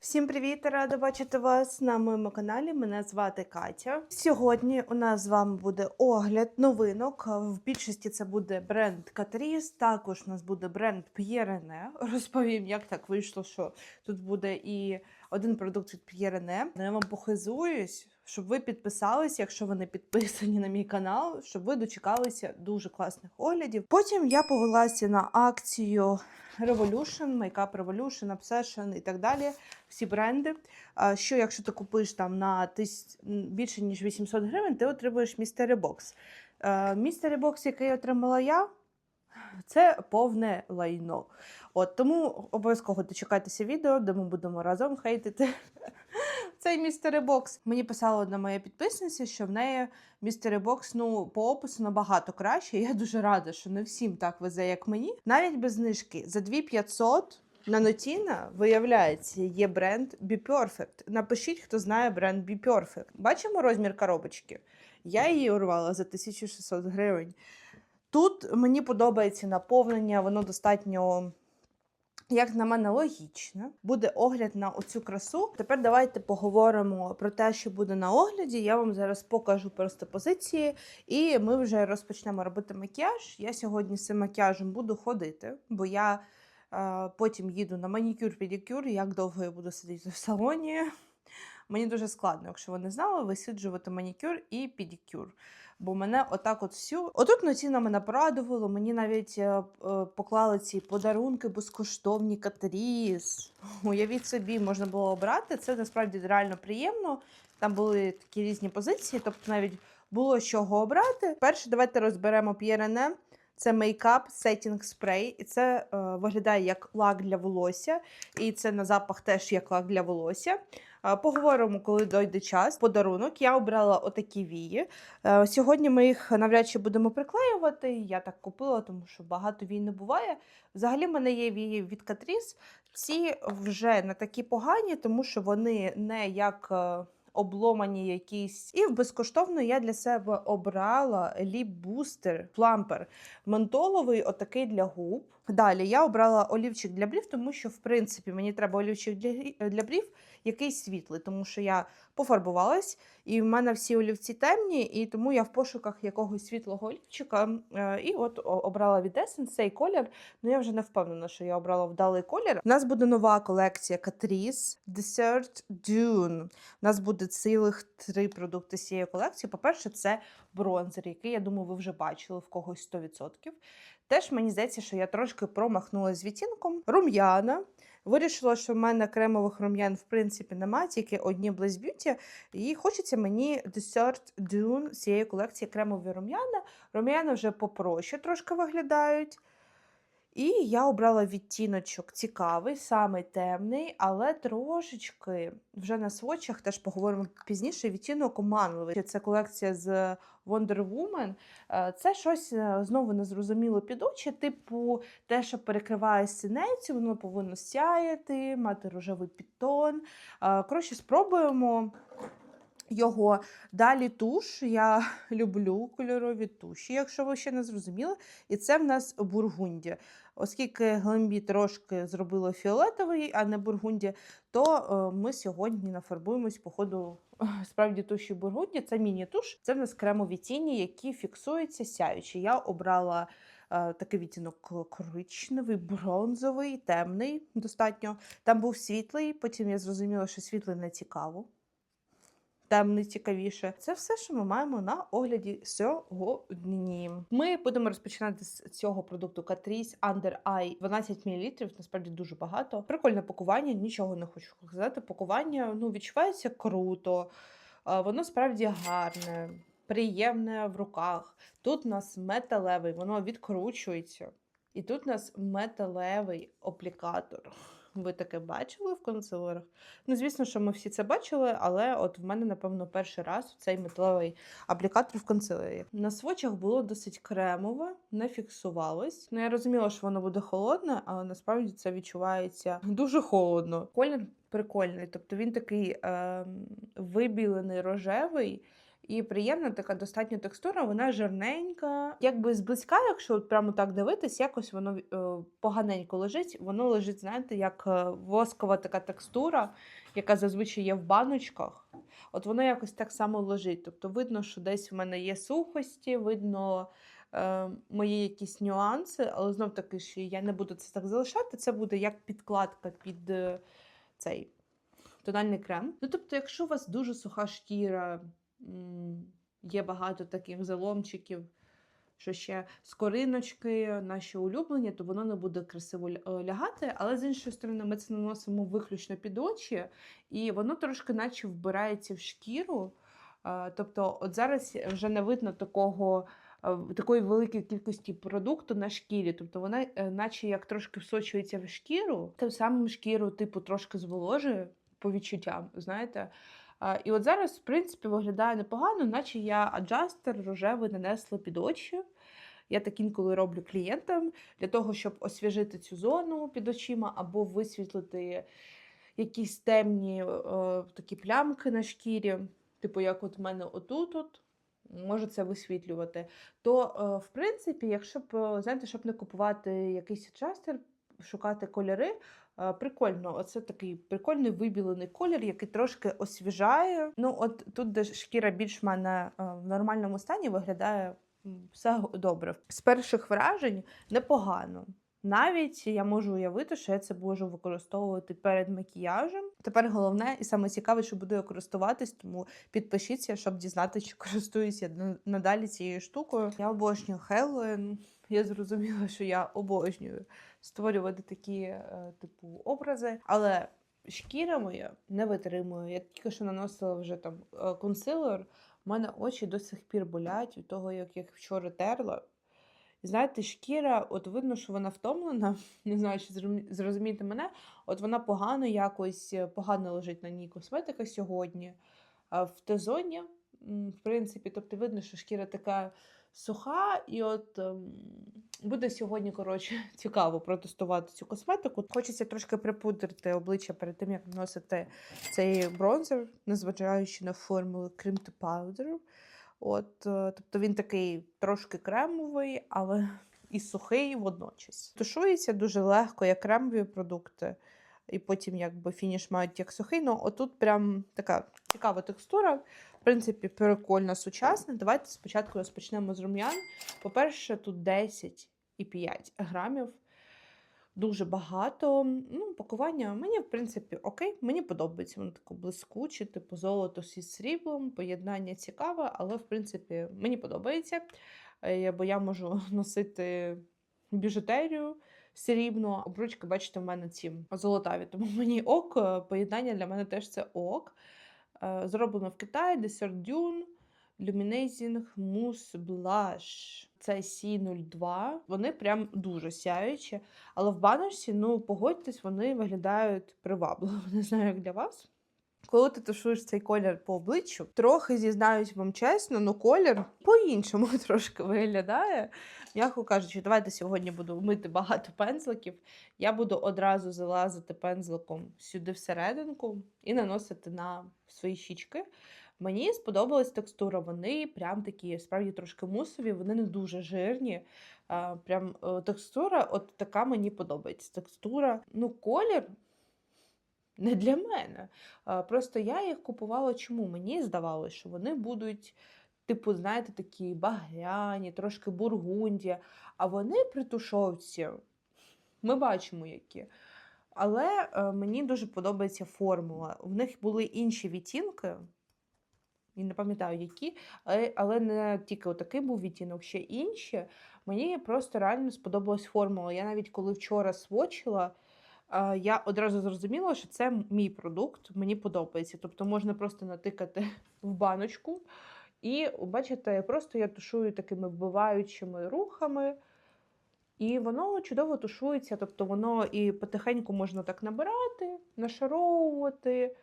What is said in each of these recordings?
Всім привіт! Рада бачити вас на моєму каналі. Мене звати Катя. Сьогодні у нас з вами буде огляд новинок. В більшості це буде бренд Катріс. також у нас буде бренд П'єрене. Розповім, як так вийшло, що тут буде і один продукт від Pierre Я вам похизуюсь, щоб ви підписались, якщо ви не підписані на мій канал, щоб ви дочекалися дуже класних оглядів. Потім я повелася на акцію Revolution, Makeup Revolution, Obsession і так далі. Всі бренди. Що якщо ти купиш там на тис... більше ніж 800 гривень, ти отримуєш Mystery Box. Mystery Box, який отримала я, це повне лайно. От тому обов'язково дочекайтеся відео, де ми будемо разом хейтити цей містері бокс. Мені писала одна моя підписниця, що в неї містері бокс ну по опису набагато краще. Я дуже рада, що не всім так везе, як мені. Навіть без знижки за 2500 на Нотіна, виявляється, є бренд Be Perfect. Напишіть, хто знає бренд Be Perfect. Бачимо розмір коробочки. Я її урвала за 1600 гривень. Тут мені подобається наповнення, воно достатньо. Як на мене, логічно. Буде огляд на оцю красу. Тепер давайте поговоримо про те, що буде на огляді. Я вам зараз покажу просто позиції, і ми вже розпочнемо робити макіяж. Я сьогодні з цим макіяжем буду ходити, бо я е, потім їду на манікюр-педикюр. Як довго я буду сидіти в салоні? Мені дуже складно, якщо ви не знали, висиджувати манікюр і педикюр. Бо мене отак от всю. Отут ноціна мене порадувало. Мені навіть е, е, поклали ці подарунки безкоштовні катріс. Уявіть собі, можна було обрати. Це насправді реально приємно. Там були такі різні позиції, тобто навіть було чого обрати. Перше, давайте розберемо PRN. Це мейкап сеттінг спрей, і це е, виглядає як лак для волосся, і це на запах теж як лак для волосся. Поговоримо, коли дойде час. Подарунок. Я обрала отакі вії. Е, Сьогодні ми їх навряд чи будемо приклеювати. Я так купила, тому що багато вій не буває. Взагалі, в мене є вії від Catrice. Ці вже не такі погані, тому що вони не як. е, Обломані якісь. І безкоштовно я для себе обрала ліп бустер плампер ментоловий, отакий для губ. Далі я обрала олівчик для брів, тому що, в принципі, мені треба олівчик для, для брів, який світлий, тому що я пофарбувалась, і в мене всі олівці темні, і тому я в пошуках якогось світлого олівчика. е, І от обрала від Essence цей колір. Ну я вже не впевнена, що я обрала вдалий колір. У нас буде нова колекція Catrice Dessert Dune. У нас буде цілих три продукти з цієї колекції. По-перше, це бронзер, який, я думаю, ви вже бачили в когось 100%. Теж мені здається, що я трошки промахнулася з відтінком. Рум'яна. Вирішила, що в мене кремових рум'ян в принципі немає, тільки одні Bliss Beauty. І хочеться мені Dessert Dune цієї колекції кремові рум'яна. Рум'яна вже попроще трошки виглядають. І я обрала відтіночок цікавий, саме темний, але трошечки вже на свочах теж поговоримо пізніше. Відтінок оманливий. Це колекція з Wonder Woman. Е, Це щось е, знову незрозуміло під очі, типу те, що перекриває синецю, воно повинно сяяти, мати рожевий підтон. Е, Коротше, спробуємо. Його далі туш. Я люблю кольорові туші, якщо ви ще не зрозуміли. І це в нас бургунді. Оскільки Глембі трошки зробило фіолетовий, а не бургунді, то е, ми сьогодні нафарбуємось по ходу справді туші бургунді. Це міні-туш. Це в нас кремові тіні, які фіксуються сяючі. Я обрала е, такий відтінок коричневий, бронзовий, темний достатньо. Там був світлий, потім я зрозуміла, що світлий не цікаво темний цікавіше. Це все, що ми маємо на огляді сьогодні. Ми будемо розпочинати з цього продукту Catrice Under Eye 12 мл. Насправді дуже багато. Прикольне пакування, нічого не хочу сказати. Пакування ну відчувається круто, воно справді гарне. Приємне в руках. Тут у нас металевий, воно відкручується. І тут у нас металевий аплікатор. Ви таке бачили в консилерах? Ну, звісно, що ми всі це бачили, але от в мене, напевно, перший раз цей металевий аплікатор в консилері. На свочах було досить кремове, не фіксувалось. Ну, я розуміла, що воно буде холодне, але насправді це відчувається дуже холодно. Колір прикольний, тобто він такий е, вибілений рожевий. І приємна така достатня текстура, вона жирненька. Якби зблизька, якщо от прямо так дивитись, якось воно е, поганенько лежить. Воно лежить, знаєте, як е, воскова така текстура, яка зазвичай є в баночках. От воно якось так само лежить. Тобто видно, що десь в мене є сухості, видно е, мої якісь нюанси, але знов таки, що я не буду це так залишати. Це буде як підкладка під цей тональний крем. Ну, тобто, якщо у вас дуже суха шкіра, є багато таких заломчиків, що ще скориночки наші улюблені, то воно не буде красиво е, лягати. Але з іншої сторони, ми це наносимо виключно під очі, і воно трошки наче вбирається в шкіру. Е, Тобто, от зараз вже не видно такого. е, Такої великої кількості продукту на шкірі, тобто вона, наче як трошки всочується в шкіру, тим самим шкіру, типу, трошки зволожує по відчуттям, знаєте. І от зараз, в принципі, виглядає непогано, наче я аджастер рожевий нанесла під очі. Я так інколи роблю клієнтам для того, щоб освіжити цю зону під очима або висвітлити якісь темні е, такі плямки на шкірі, типу, як от в мене отут, от, може це висвітлювати. То, е, в принципі, якщо б, знаєте, щоб не купувати якийсь аджастер, шукати кольори, Е, Прикольно, оце такий прикольний вибілений колір, який трошки освіжає. Ну, от тут, де шкіра більш в мене е, в нормальному стані, виглядає все добре. З перших вражень непогано. Навіть я можу уявити, що я це можу використовувати перед макіяжем. Тепер головне і саме цікаве, що буду я користуватись, тому підпишіться, щоб дізнатися, чи користуюся надалі цією штукою. Я обожнюю Хеллоуін. Я зрозуміла, що я обожнюю створювати такі е, типу образи, але шкіра моя не витримує. Я тільки що наносила вже там е, консилер. У мене очі до сих пір болять від того, як я їх вчора терла. Знаєте, шкіра, от видно, що вона втомлена. Не знаю, чи зрозумі- зрозумієте мене. От вона погано якось е, погано лежить на ній косметика сьогодні. А в Т-зоні, в принципі, тобто видно, що шкіра така суха, і от ем, буде сьогодні, коротше, цікаво протестувати цю косметику. Хочеться трошки припудрити обличчя перед тим, як наносити цей бронзер, незважаючи на формулу Cream to Powder. От, е, тобто він такий трошки кремовий, але і сухий водночас. Тушується дуже легко, як кремові продукти. І потім якби фініш мають як сухий. Ну, отут прям така цікава текстура. В принципі, прикольна, сучасна. Давайте спочатку розпочнемо з рум'ян. По-перше, тут 10,5 грамів. Дуже багато. Ну, пакування мені, в принципі, окей, мені подобається. Воно таке блискуче, типу золото зі сріблом, поєднання цікаве, але в принципі мені подобається. Е, Бо я можу носити біжутерію срібну. Обручки, бачите, в мене ці золотаві. Тому мені ок, поєднання для мене теж це ок. Е, Зроблено в Китаї, Desert Dune, Luminizing Mousse Blush. Це C02. Вони прям дуже сяючі. Але в баночці, ну, погодьтесь, вони виглядають привабливо. Не знаю, як для вас. Коли ти тушуєш цей колір по обличчю, трохи зізнаюсь вам чесно, ну колір по-іншому трошки виглядає. М'яко кажучи, давайте сьогодні буду мити багато пензликів. Я буду одразу залазити пензликом сюди всерединку і наносити на свої щічки. Мені сподобалась текстура. Вони прям такі, справді трошки мусові, вони не дуже жирні. Прям е, текстура, от така мені подобається. Текстура, ну, колір не для мене. Просто я їх купувала чому? Мені здавалося, що вони будуть, типу, знаєте, такі багряні, трошки бургундія. А вони при тушовці, ми бачимо які. Але е, мені дуже подобається формула. В них були інші відтінки, і не пам'ятаю які, але, але не тільки отакий був відтінок, ще інші. Мені просто реально сподобалась формула. Я навіть коли вчора свочила, я одразу зрозуміла, що це мій продукт, мені подобається. Тобто можна просто натикати в баночку. І бачите, просто я тушую такими вбиваючими рухами. І воно чудово тушується, тобто воно і потихеньку можна так набирати, нашаровувати,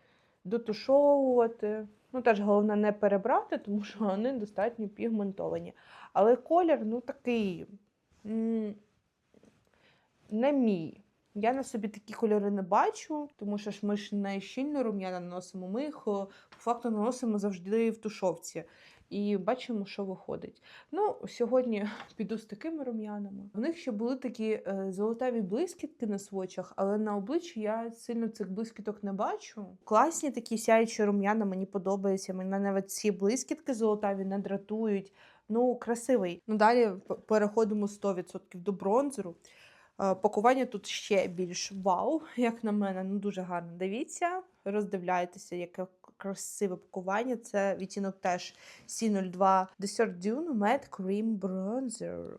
дотушовувати. Ну, теж головне не перебрати, тому що вони достатньо пігментовані. Але колір, ну, такий не мій. Я на собі такі кольори не бачу, тому що ж ми ж не щільно рум'яна наносимо, ми їх по факту наносимо завжди в тушовці. і бачимо, що виходить. Ну, сьогодні піду з такими рум'янами. В них ще були такі е, золотаві блискітки на свочах, але на обличчі я сильно цих блискіток не бачу. Класні такі сяючі рум'яна, мені подобається. Мене навіть ці блискітки золотаві не дратують. Ну, красивий. Ну, далі переходимо 100% до бронзеру. Е, Пакування тут ще більш вау, як на мене, ну дуже гарно. Дивіться, роздивляйтеся, яке красиве пакування. Це відтінок теж C02 Dessert Dune Matte Cream Bronzer.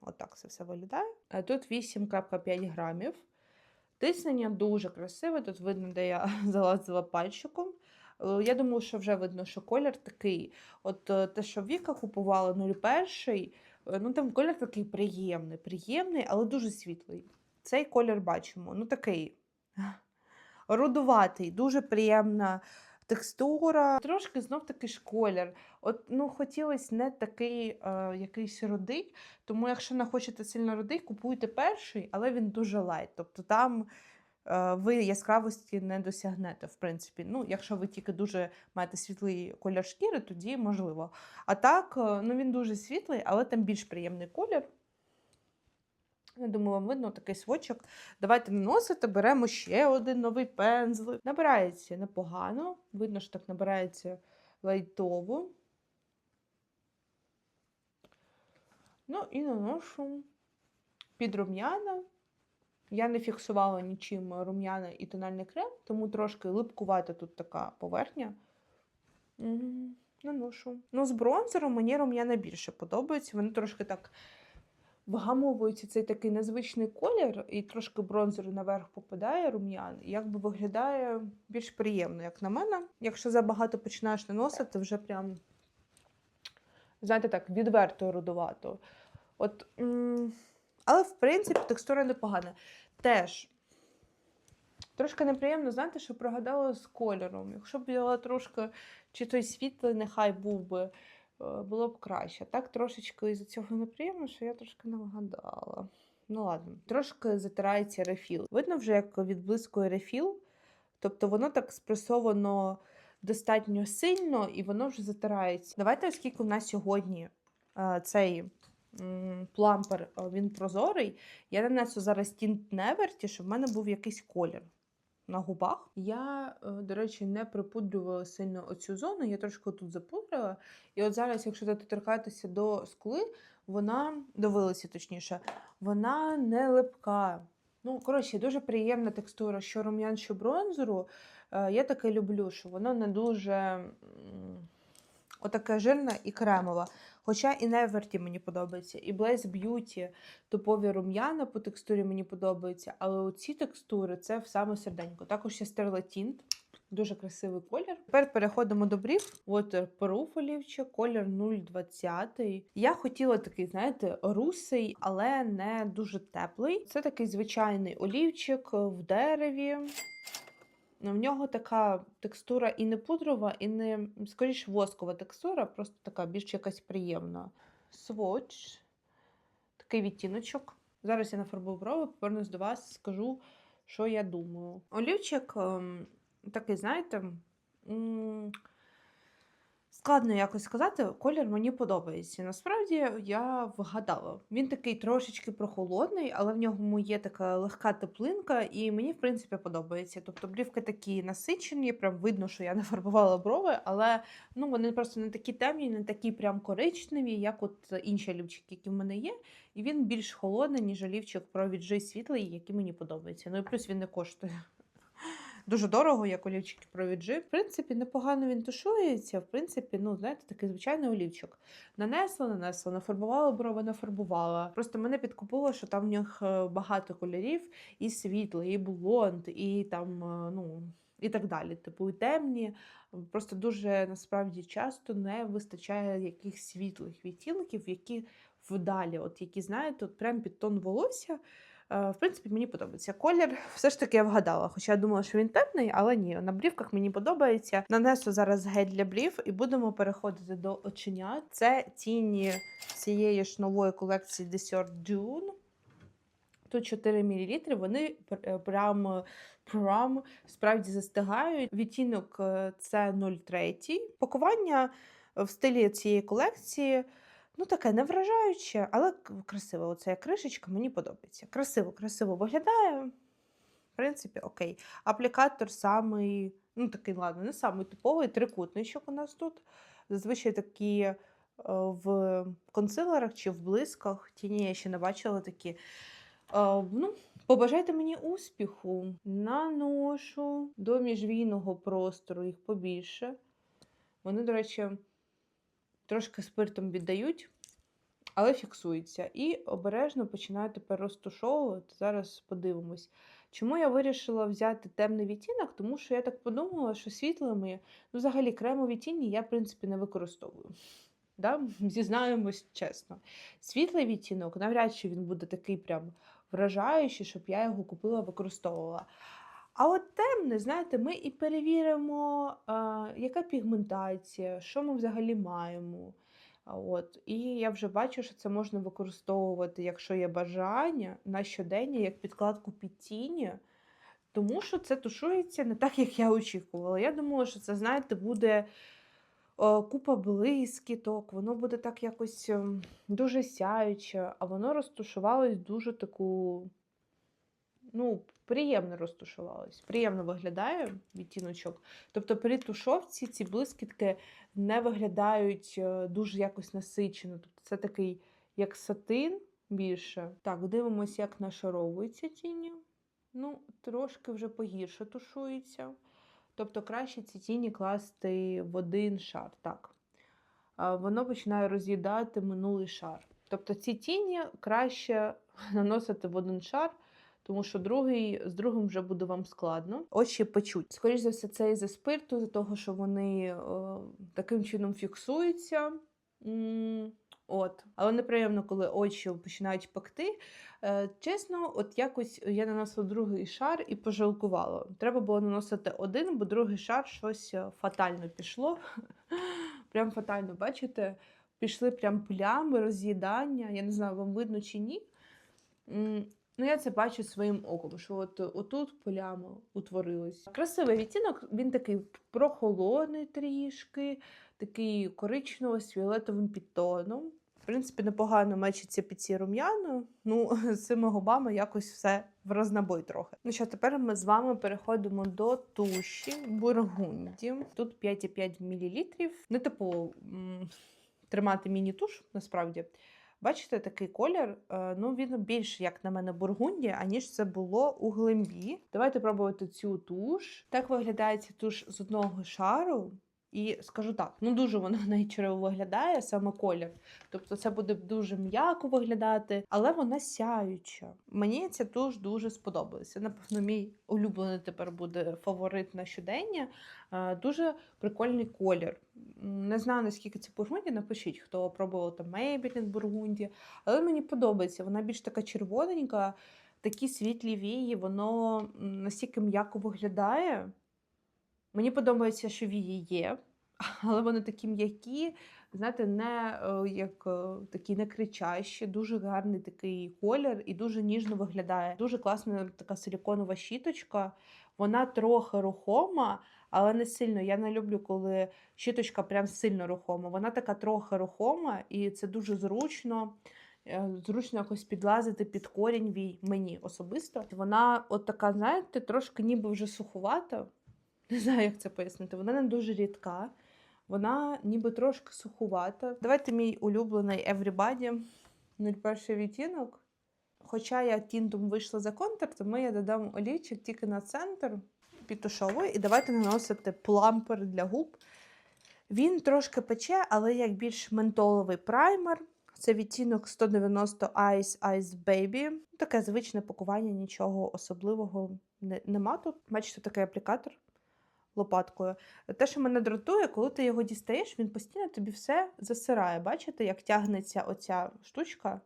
Отак це все виглядає. Е, Тут 8,5 грамів. Тиснення дуже красиве. Тут видно, де я залазила пальчиком. Е, Я думаю, що вже видно, що колір такий. От те, що Віка купувала 01, е, ну там колір такий приємний, приємний, але дуже світлий. Цей колір бачимо. Ну такий рудуватий, дуже приємна текстура. Трошки знов такий ж колір. От ну хотілося не такий е, якийсь рудий, тому якщо не хочете сильно рудий, купуйте перший, але він дуже лайт. Тобто там е, ви яскравості не досягнете, в принципі. Ну, якщо ви тільки дуже маєте світлий колір шкіри, тоді можливо. А так, е, ну він дуже світлий, але там більш приємний колір. Я думаю, вам видно такий свочок. Давайте наносити, беремо ще один новий пензлик. Набирається непогано. Видно, що так набирається лайтово. Ну і наношу під рум'яна. Я не фіксувала нічим рум'яна і тональний крем, тому трошки липкувата тут така поверхня. Мгм, Наношу. Ну, з бронзером мені рум'яна більше подобаються. Вони трошки так вгамовується цей такий незвичний колір, і трошки бронзеру наверх попадає рум'ян, якби виглядає більш приємно, як на мене. Якщо забагато починаєш наносити, вже прям, знаєте, так, відверто рудувато. От, м, але, в принципі, текстура непогана. Теж трошки неприємно, знаєте, що прогадала з кольором. Якщо б взяла трошки, чи той світлий, нехай був би е, було б краще. Так трошечки із-за цього неприємно, що я трошки не вгадала. Ну ладно, трошки затирається рефіл. Видно вже, як відблискує рефіл. Тобто воно так спресовано достатньо сильно і воно вже затирається. Давайте, оскільки у нас сьогодні е, цей плампер е, він прозорий, я нанесу зараз тінт Неверті, щоб в мене був якийсь колір на губах. Я, е, до речі, не припудрювала сильно оцю зону, я трошки тут запудрила. І от зараз, якщо доторкатися до скли, вона до точніше, вона не липка. Ну, коротше, дуже приємна текстура, що рум'ян, що бронзеру. Е, Я таке люблю, що воно не дуже отаке жирне і кремове. Хоча і Неверті мені подобається, і Beauty топові рум'яна по текстурі мені подобаються, але оці текстури це в саме серденько. Також ще Tint, дуже красивий колір. Тепер переходимо до брів. Waterproof олівчик, колір 020. Я хотіла такий, знаєте, русий, але не дуже теплий. Це такий звичайний олівчик в дереві. В нього така текстура і не пудрова, і не скоріш воскова текстура, просто така більш якась приємна. Swatch, такий відтіночок. Зараз я нафарбую брови, повернусь до вас, скажу, що я думаю. Олівчик ем, такий, знаєте, складно якось сказати, колір мені подобається. Насправді я вгадала. Він такий трошечки прохолодний, але в ньому є така легка теплинка, і мені, в принципі, подобається. Тобто брівки такі насичені, прям видно, що я не фарбувала брови, але ну, вони просто не такі темні, не такі прям коричневі, як от інші олівчики, які в мене є. І він більш холодний, ніж олівчик про віджи світлий, який мені подобається. Ну і плюс він не коштує. Дуже дорого, як олівчики про віджи. В принципі, непогано він тушується. В принципі, ну, знаєте, такий звичайний олівчик. Нанесла, нанесла, нафарбувала брови, нафарбувала. Просто мене підкупило, що там в них е, багато кольорів, і світлий, і блонд, і там, е, ну. І так далі, типу, і темні. Просто дуже насправді часто не вистачає якихось світлих відтінків, які вдалі, от які, знаєте, от прям під тон волосся. Е, В принципі, мені подобається колір. Все ж таки я вгадала. Хоча я думала, що він темний, але ні, на брівках мені подобається. Нанесу зараз гель для брів і будемо переходити до оченят. Це тіні цієї ж нової колекції Dessert Dune. Тут 4 мл, вони е, прям, прям справді застигають. Відтінок е, це 0,3. Пакування в стилі цієї колекції. Ну, таке не вражаюче, але красиво. Оця кришечка мені подобається. Красиво, красиво виглядає. В принципі, окей. Аплікатор самий, ну такий, ладно, не самий типовий, трикутничок у нас тут. Зазвичай такі е, в консилерах чи в блисках. Тіні я ще не бачила такі. Е, ну, побажайте мені успіху. Наношу до міжвійного простору їх побільше. Вони, до речі, трошки спиртом віддають, але фіксуються. І обережно починаю тепер розтушовувати. Зараз подивимось. Чому я вирішила взяти темний відтінок? Тому що я так подумала, що світлими, ну, взагалі, кремові тіні я, в принципі, не використовую. Да? Зізнаємось чесно. Світлий відтінок, навряд чи він буде такий прям вражаючий, щоб я його купила, використовувала. А от темне, знаєте, ми і перевіримо, а, яка пігментація, що ми взагалі маємо. От. І я вже бачу, що це можна використовувати, якщо є бажання, на щодення, як підкладку під тіні. Тому що це тушується не так, як я очікувала. Я думала, що це, знаєте, буде о, купа блискіток, воно буде так якось ем, дуже сяюче, а воно розтушувалось дуже таку, ну, приємно розтушувалось. Приємно виглядає відтіночок. Тобто при тушовці ці блискітки не виглядають е, дуже якось насичено. Тобто це такий як сатин більше. Так, дивимося, як нашаровуються тіні. Ну, трошки вже погірше тушується. Тобто краще ці тіні класти в один шар. Так. Воно починає роз'їдати минулий шар. Тобто ці тіні краще наносити в один шар, тому що другий, з другим вже буде вам складно. Очі печуть. Скоріше за все, це із-за спирту, за того, що вони е, таким чином фіксуються. От. Але неприємно, коли очі починають пекти. Е, чесно, от якось я наносила другий шар і пожалкувала. Треба було наносити один, бо другий шар щось е, фатально пішло. Прям фатально, бачите? Пішли прям плями, роз'їдання. Я не знаю, вам видно чи ні. Ну, я це бачу своїм оком, що от отут пляма утворилась. Красивий відтінок, він такий прохолодний трішки, такий коричнево з фіолетовим підтоном. В принципі, непогано мечиться під ці рум'яна. Ну, з цими губами якось все в рознобой трохи. Ну що, тепер ми з вами переходимо до туші Бургунді. Тут 5,5 мл. Не типу тримати міні-туш, насправді. Бачите, такий колір, е, ну він більш, як на мене, бургунді, аніж це було у глембі. Давайте пробувати цю туш. Так виглядає ця туш з одного шару. І скажу так, ну дуже вона найчерево виглядає, саме колір. Тобто це буде дуже м'яко виглядати, але вона сяюча. Мені ця туш дуже сподобалася. Напевно, мій улюблений тепер буде фаворит на щодення. Е, Дуже прикольний колір. Не знаю, наскільки це бургунді, напишіть, хто пробував там Maybelline бургунді, але мені подобається. Вона більш така червоненька, такі світлі вії, воно настільки м'яко виглядає. Мені подобається, що вії є, але вони такі м'які, знаєте, не е, як е, такі не кричащі, дуже гарний такий колір і дуже ніжно виглядає. Дуже класна така силіконова щіточка. Вона трохи рухома, але не сильно. Я не люблю, коли щіточка прям сильно рухома. Вона така трохи рухома, і це дуже зручно. Е, Зручно якось підлазити під корінь вій мені особисто. Вона от така, знаєте, трошки ніби вже сухувата. Не знаю, як це пояснити. Вона не дуже рідка, вона ніби трошки сухувата. Давайте мій улюблений Everybody 01 відтінок. Хоча я тінтом вийшла за контур, тому я додам олійчик тільки на центр підтушовую. І давайте наносити плампер для губ. Він трошки пече, але як більш ментоловий праймер. Це відтінок 190 Ice Ice Baby. Таке звичне пакування, нічого особливого не- нема тут. Бачите, такий аплікатор лопаткою. Те, що мене дратує, коли ти його дістаєш, він постійно тобі все засирає. Бачите, як тягнеться оця штучка?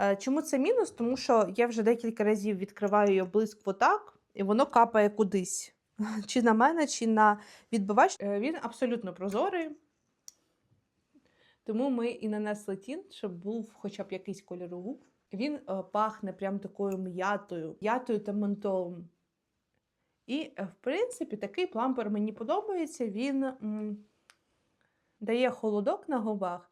Е, Чому це мінус? Тому що я вже декілька разів відкриваю її блиск отак, і воно капає кудись. Чи на мене, чи на відбивач. Е, Він абсолютно прозорий. Тому ми і нанесли тінт, щоб був хоча б якийсь кольор губ. Він е, пахне прям такою м'ятою, м'ятою та ментолом. І, в принципі, такий плампер мені подобається. Він м, дає холодок на губах.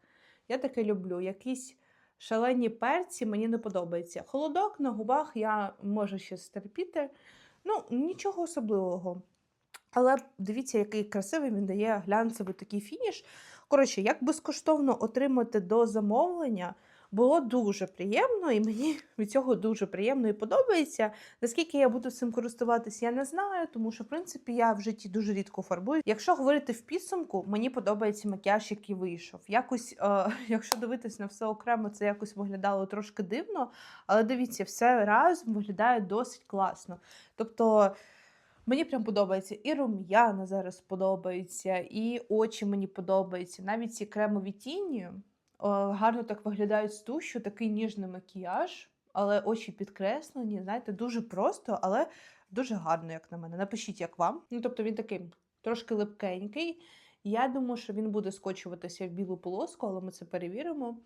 Я таке люблю. Якісь шалені перці мені не подобається. Холодок на губах я можу ще стерпіти. Ну, нічого особливого. Але дивіться, який красивий він дає глянцевий такий фініш. Коротше, як безкоштовно отримати до замовлення, було дуже приємно, і мені від цього дуже приємно і подобається. Наскільки я буду цим користуватися, я не знаю, тому що, в принципі, я в житті дуже рідко фарбую. Якщо говорити в підсумку, мені подобається макіяж, який вийшов. Якось, е, якщо дивитись на все окремо, це якось виглядало трошки дивно, але дивіться, все разом виглядає досить класно. Тобто. Мені прям подобається і рум'яна зараз подобається, і очі мені подобаються. Навіть ці кремові тіні гарно так виглядають з тушю, такий ніжний макіяж, але очі підкреслені. Знаєте, дуже просто, але дуже гарно, як на мене. Напишіть, як вам. Ну, тобто він такий трошки липкенький. Я думаю, що він буде скочуватися в білу полоску, але ми це перевіримо.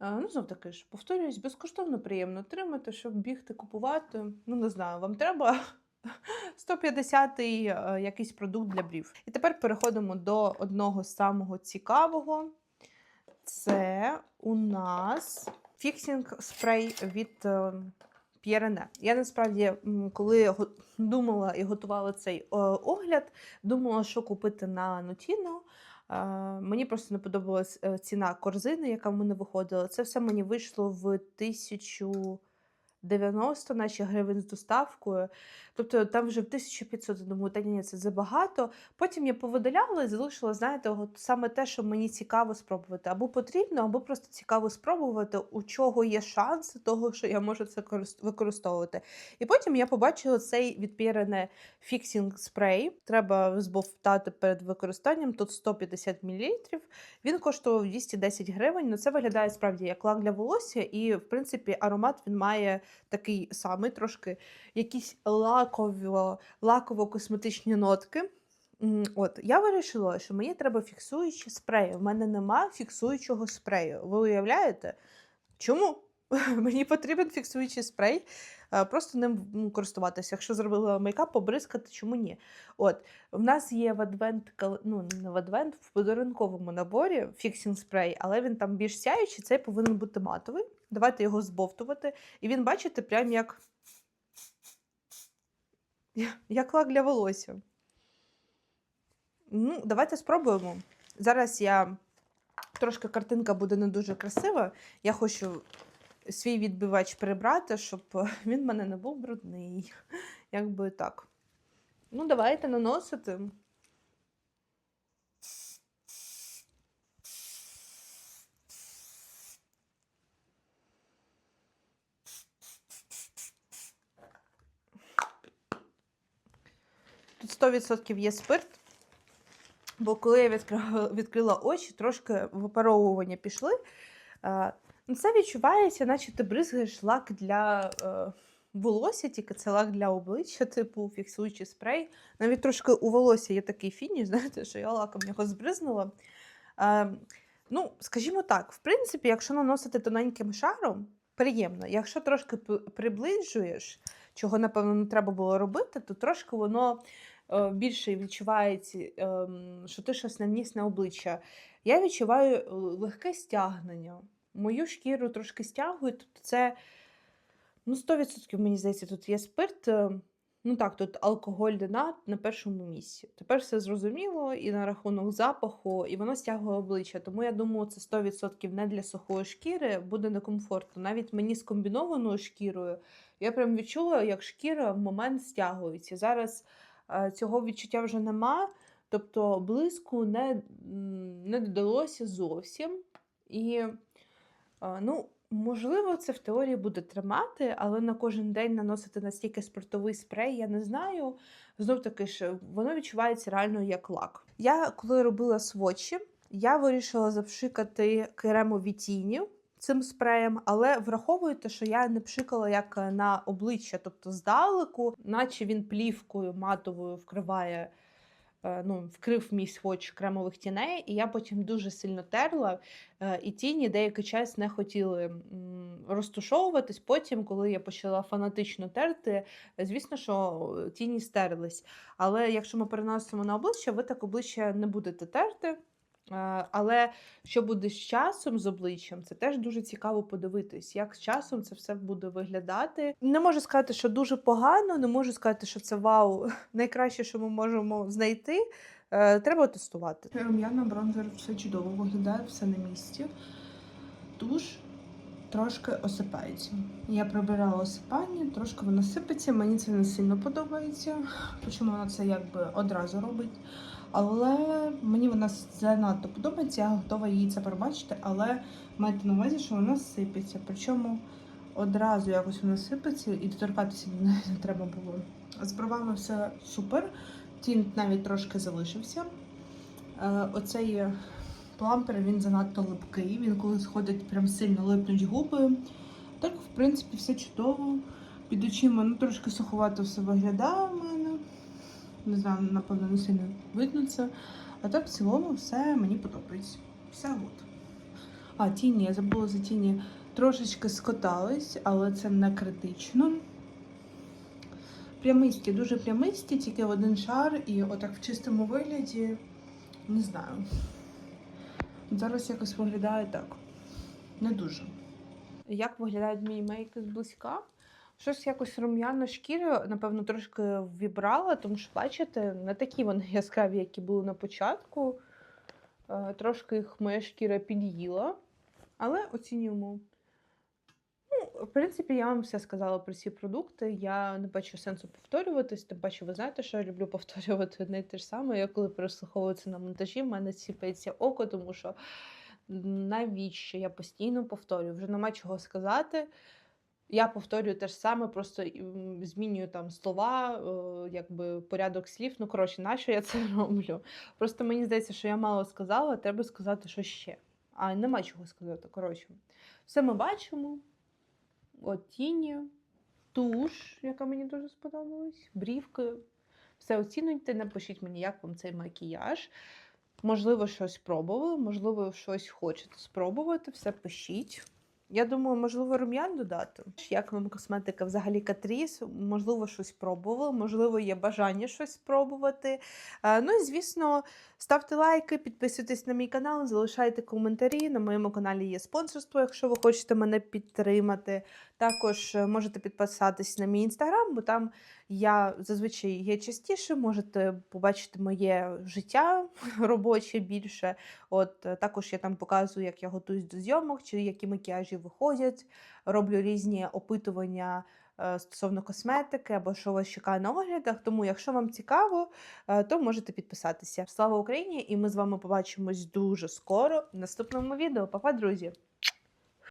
Е, Ну, знов таки ж, повторюсь, безкоштовно приємно отримати, щоб бігти купувати. Ну, не знаю, вам треба 150-й е, якийсь продукт для брів. І тепер переходимо до одного самого цікавого. Це у нас фіксінг спрей від П'єрене. Я насправді, коли думала і готувала цей е, огляд, думала, що купити на Notino. Е, Мені просто не подобалась е, ціна корзини, яка в мене виходила. Це все мені вийшло в 1090 наче гривень з доставкою. Тобто там вже в 1500, я думаю, та ні, це забагато. Потім я повидаляла і залишила, знаєте, от саме те, що мені цікаво спробувати. Або потрібно, або просто цікаво спробувати, у чого є шанси того, що я можу це корис- використовувати. І потім я побачила цей від Pierre фіксінг спрей. Треба збовтати перед використанням. Тут 150 мл. Він коштував 210 гривень. Ну це виглядає справді як лак для волосся, і в принципі аромат він має такий самий, трошки якісь лаково, лаково-косметичні нотки. От, я вирішила, що мені треба фіксуючі спреї. У мене нема фіксуючого спрею. Ви уявляєте? Чому? Мені потрібен фіксуючий спрей, е, просто ним користуватися. Якщо зробила мейкап, побризкати, чому ні? От, в нас є в адвент, ну не в адвент, в подарунковому наборі фіксінг спрей, але він там більш сяючий, цей повинен бути матовий. Давайте його збовтувати. І він, бачите, прям як, як лак для волосся. Ну, давайте спробуємо. Зараз я трошки картинка буде не дуже красива. Я хочу свій відбивач прибрати, щоб він в мене не був брудний. Якби так. Ну, давайте наносити. Тут 100% є спирт. Бо коли я відкрила, відкрила очі, трошки випаровування пішли. Ну, Це відчувається, наче ти бризгаєш лак для е, волосся, тільки це лак для обличчя, типу фіксуючий спрей. Навіть трошки у волосся є такий фініш, знаєте, що я лаком його збризнула. Е, ну, скажімо так, в принципі, якщо наносити тоненьким шаром, приємно. Якщо трошки приближуєш, чого, напевно, не треба було робити, то трошки воно е, більше відчувається, ем, що ти щось наніс на обличчя. Я відчуваю е, легке стягнення. Мою шкіру трошки стягує, тобто це ну, 100% мені здається, тут є спирт. е, Ну так, тут алкоголь на, на першому місці. Тепер все зрозуміло і на рахунок запаху, і воно стягує обличчя. Тому я думаю, це 100% не для сухої шкіри буде некомфортно. Навіть мені з комбінованою шкірою я прям відчула, як шкіра в момент стягується. Зараз е, цього відчуття вже нема. Тобто блиску не, не додалося зовсім. І, ну, можливо, це в теорії буде тримати, але на кожен день наносити настільки спиртовий спрей, я не знаю. Знов таки ж, воно відчувається реально як лак. Я коли робила свочі, я вирішила запшикати кремові тіні цим спреєм, але враховуйте, що я не пшикала як на обличчя, тобто здалеку, наче він плівкою матовою вкриває е, ну, вкрив мій сводч кремових тіней, і я потім дуже сильно терла, е, і тіні деякий час не хотіли розтушовуватись. Потім, коли я почала фанатично терти, звісно, що тіні стерлись. Але якщо ми переносимо на обличчя, ви так обличчя не будете терти. Е, Але що буде з часом з обличчям, це теж дуже цікаво подивитись, як з часом це все буде виглядати. Не можу сказати, що дуже погано, не можу сказати, що це вау, найкраще, що ми можемо знайти. Е, Треба тестувати. Рум'яна бронзер все чудово виглядає, все на місці. Туш трошки осипається. Я прибирала осипання, трошки воно сипеться. Мені це не сильно подобається. Чому вона це якби одразу робить. Але мені вона занадто подобається, я готова її це пробачити, але майте на увазі, що вона сипеться. Причому одразу якось вона сипеться і доторкатися до неї не треба було. З бровами все супер. Тінт навіть трошки залишився. Е, Оцей плампер він занадто липкий. Він коли сходить, прям сильно липнуть губи. Так, в принципі, все чудово. Під очима ну, трошки суховато все виглядає у мене. Не знаю, напевно, не сильно видно це. А так в цілому все мені подобається. Все гуд. А, тіні, я забула за тіні. Трошечки скотались, але це не критично. Прямисті, дуже прямисті, тільки в один шар, і отак в чистому вигляді не знаю. Зараз якось виглядає так. Не дуже. Як виглядають мої мейки зблизька? Щось якось рум'яна шкіра, напевно, трошки вібрала, тому що, бачите, не такі вони яскраві, які були на початку. Е, Трошки їх моя шкіра під'їла, але оцінюємо. В принципі, я вам все сказала про ці продукти. Я не бачу сенсу повторюватись, тим паче, ви знаєте, що я люблю повторювати одне й те ж саме. Я коли переслуховую на монтажі, в мене сіпається око, тому що навіщо я постійно повторюю, вже нема чого сказати. Я повторюю те ж саме, просто змінюю там слова, е, якби порядок слів. Ну, коротше, нащо я це роблю? Просто мені здається, що я мало сказала, треба сказати, що ще. А нема чого сказати. Коротше, все ми бачимо. От тіні, туш, яка мені дуже сподобалась, брівки. Все оцінуйте, напишіть мені, як вам цей макіяж. Можливо, щось пробували, можливо, щось хочете спробувати, все пишіть. Я думаю, можливо, рум'ян додати. Як вам косметика взагалі Катріс? Можливо, щось пробували, можливо, є бажання щось спробувати. Е, Ну і звісно, ставте лайки, підписуйтесь на мій канал, залишайте коментарі. На моєму каналі є спонсорство, якщо ви хочете мене підтримати. Також е, можете підписатись на мій інстаграм, бо там я зазвичай є частіше. Можете побачити моє життя робоче більше. От е, також я там показую, як я готуюсь до зйомок, чи які макіяжі виходять. Роблю різні опитування е, стосовно косметики або що вас чекає на оглядах. Тому, якщо вам цікаво, е, то можете підписатися. Слава Україні! І ми з вами побачимось дуже скоро в наступному відео. Па-па, друзі!